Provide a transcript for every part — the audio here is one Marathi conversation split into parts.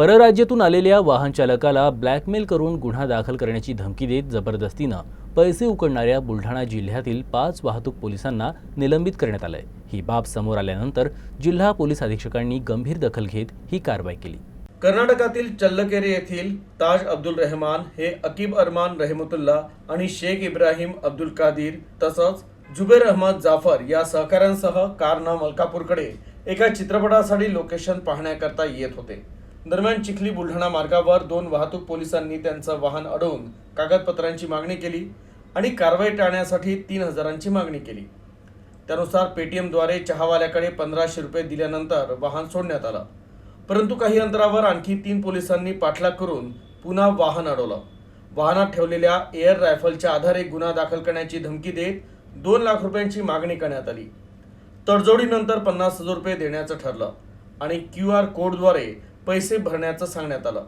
परराज्यातून आलेल्या वाहन चालकाला ब्लॅकमेल करून गुन्हा दाखल करण्याची धमकी देत जबरदस्तीनं पैसे उकडणाऱ्या बुलढाणा जिल्ह्यातील पाच वाहतूक पोलिसांना निलंबित करण्यात आलंय. ही बाब समोर आल्यानंतर जिल्हा पोलीस अधीक्षकांनी गंभीर दखल घेत ही कारवाई केली. कर्नाटकातील चल्लकेरे येथील ताज अब्दुल रहमान हे अकीब अरमान रहमतुल्ला आणि शेख इब्राहिम अब्दुल कादीर तसंच जुबेर अहमद जाफर या सहकाऱ्यांसह कारनं मलकापूरकडे एका चित्रपटासाठी लोकेशन पाहण्याकरता येत होते. दरम्यान चिखली बुलढाणा मार्गावर दोन वाहतूक पोलिसांनी त्यांचं वाहन अडवून कागदपत्रांची मागणी केली आणि कारवाई टाळण्यासाठी तीन हजारांची मागणी केली. त्यानुसार पेटीएमद्वारे चहावाल्याकडे पंधराशे रुपये दिल्यानंतर वाहन सोडण्यात आलं. परंतु काही अंतरावर आणखी तीन पोलिसांनी पाठलाग करून पुन्हा वाहन अडवलं. वाहनात ठेवलेल्या एअर रायफलच्या आधारे गुन्हा दाखल करण्याची धमकी देत दोन लाख रुपयांची मागणी करण्यात आली. तडजोडीनंतर पन्नास हजार रुपये देण्याचं ठरलं आणि क्यू आर कोडद्वारे पैसे भरण्याचं सांगण्यात आलं.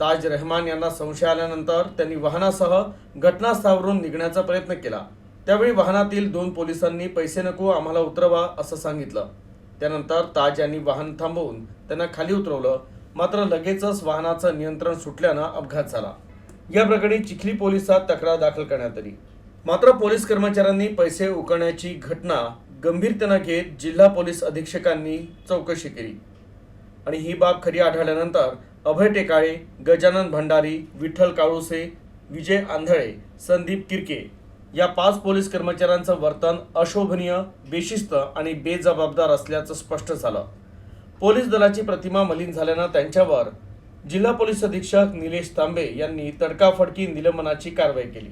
ताज रहमान यांना संशय आल्यानंतर त्यांनी वाहनासह घटनास्थळावरून निघण्याचा प्रयत्न केला. त्यावेळी वाहनातील दोन पोलिसांनी पैसे नको आम्हाला उतरवा असं सांगितलं. त्यानंतर ताज यांनी वाहन थांबवून त्यांना खाली उतरवलं. मात्र लगेचच वाहनाचं नियंत्रण सुटल्यानं अपघात झाला. या प्रकरणी चिखली पोलिसात तक्रार दाखल करण्यात आली. मात्र पोलीस कर्मचाऱ्यांनी पैसे उकळण्याची घटना गंभीरतेनं घेत जिल्हा पोलीस अधीक्षकांनी चौकशी केली. आणि ही बाब खरी आढळल्यानंतर अभय टेकाळे गजानन भंडारी विठ्ठल काळुसे विजय आंधळे संदीप किरके या पाच पोलीस कर्मचाऱ्यांचं वर्तन अशोभनीय बेशिस्त आणि बेजबाबदार असल्याचं स्पष्ट झालं. पोलीस दलाची प्रतिमा मलिन झाल्यानं त्यांच्यावर जिल्हा पोलीस अधीक्षक निलेश तांबे यांनी तडकाफडकी निलंबनाची कारवाई केली.